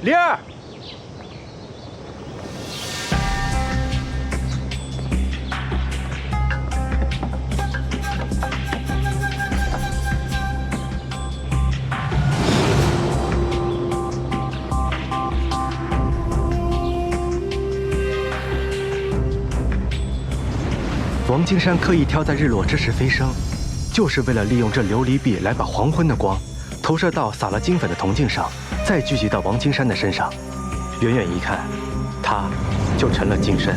灵儿，王金山刻意挑在日落之时飞升，就是为了利用这琉璃壁来把黄昏的光投射到撒了金粉的铜镜上，再聚集到王金山的身上。远远一看，他就成了金身。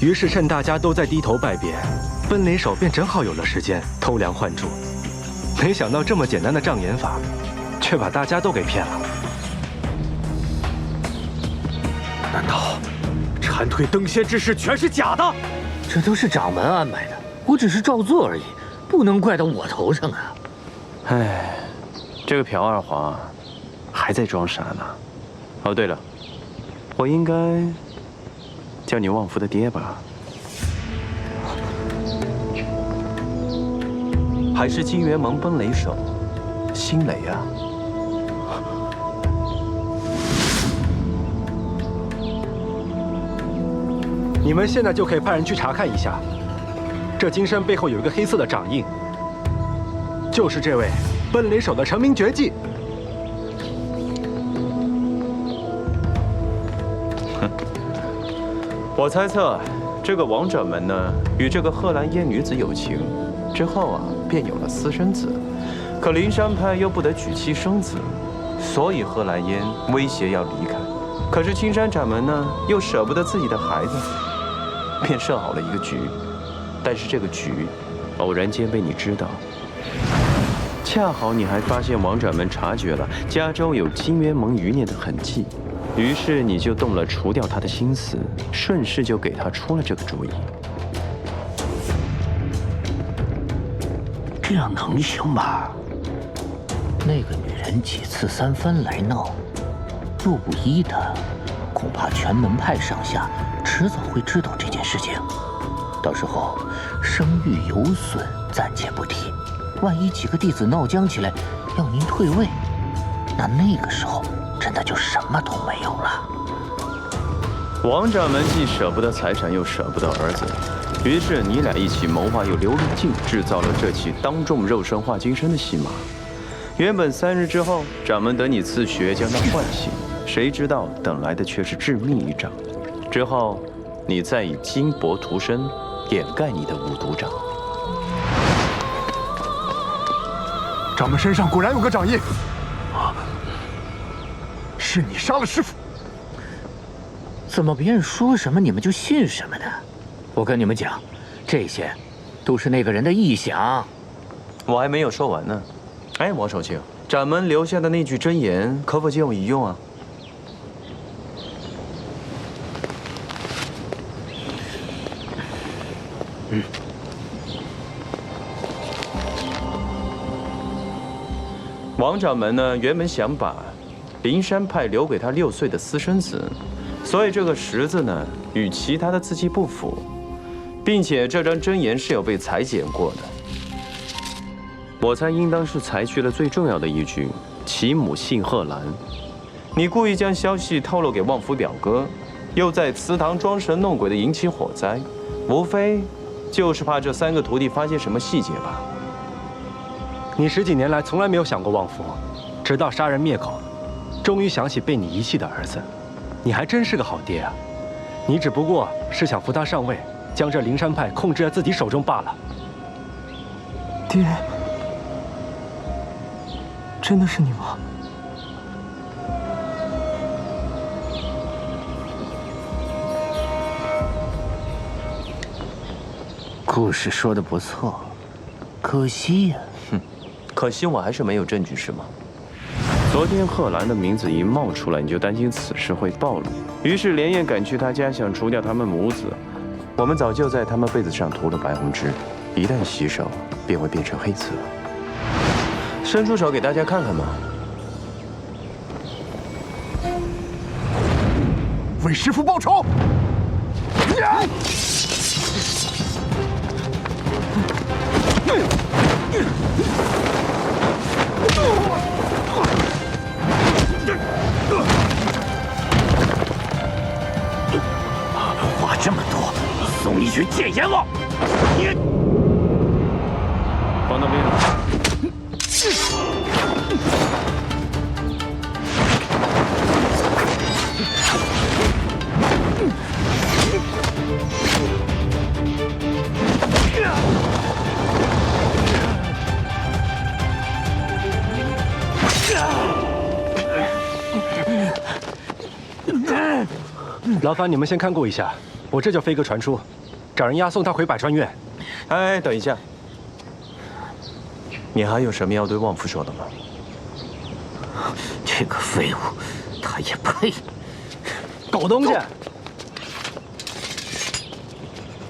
于是趁大家都在低头拜别，奔雷手便正好有了时间偷梁换柱。没想到这么简单的障眼法，却把大家都给骗了。难道蝉蜕登仙之事全是假的？这都是掌门安排的，我只是照做而已，不能怪到我头上啊！唉，这个朴二华还在装傻呢。哦，对了，我应该叫你旺福的爹吧？还是金元盟奔雷手星雷啊？你们现在就可以派人去查看一下，这金身背后有一个黑色的掌印，就是这位奔雷手的成名绝技。我猜测，这个王掌门呢，与这个贺兰烟女子有情，之后啊，便有了私生子。可灵山派又不得娶妻生子，所以贺兰烟威胁要离开。可是青山掌门呢，又舍不得自己的孩子，便设好了一个局。但是这个局，偶然间被你知道，恰好你还发现王掌门察觉了家中有金元盟余孽的痕迹。于是你就动了除掉他的心思，顺势就给他出了这个主意。这样能行吗？那个女人几次三番来闹，若不依她，恐怕全门派上下迟早会知道这件事情。到时候声誉有损，暂且不提。万一几个弟子闹僵起来，要您退位，那那个时候……真的就什么都没有了。王掌门既舍不得财产，又舍不得儿子，于是你俩一起谋划，用琉璃镜制造了这起当众肉身化金身的戏码。原本三日之后，掌门等你自学将他唤醒，谁知道等来的却是致命一掌。之后，你再以金箔涂身，掩盖你的五毒掌。掌门身上果然有个掌印。是你杀了师傅？怎么别人说什么你们就信什么呢？我跟你们讲，这些都是那个人的臆想。我还没有说完呢。哎，王守庆，掌门留下的那句真言，可否借我一用啊？嗯。王掌门呢，原本想把。灵山派留给他六岁的私生子，所以这个十字呢与其他的字迹不符，并且这张真言是有被裁剪过的。我猜应当是裁去了最重要的一句：“其母姓贺兰。”你故意将消息透露给旺福表哥，又在祠堂装神弄鬼的引起火灾，无非就是怕这三个徒弟发现什么细节吧？你十几年来从来没有想过旺福，直到杀人灭口。终于想起被你遗弃的儿子，你还真是个好爹啊！你只不过是想扶他上位，将这灵山派控制在自己手中罢了。爹，真的是你吗？故事说的不错，可惜呀。哼，可惜我还是没有证据，是吗？昨天贺兰的名字一冒出来，你就担心此事会暴露，于是连夜赶去他家，想除掉他们母子。我们早就在他们被子上涂了白红汁，一旦洗手，便会变成黑色。伸出手给大家看看嘛！为师父报仇！去见阎王！你方道兵，劳烦你们先看顾一下，我这就飞鸽传书，找人押送他回百川院。哎，等一下，你还有什么要对旺夫说的吗？这个废物，他也配？狗东西！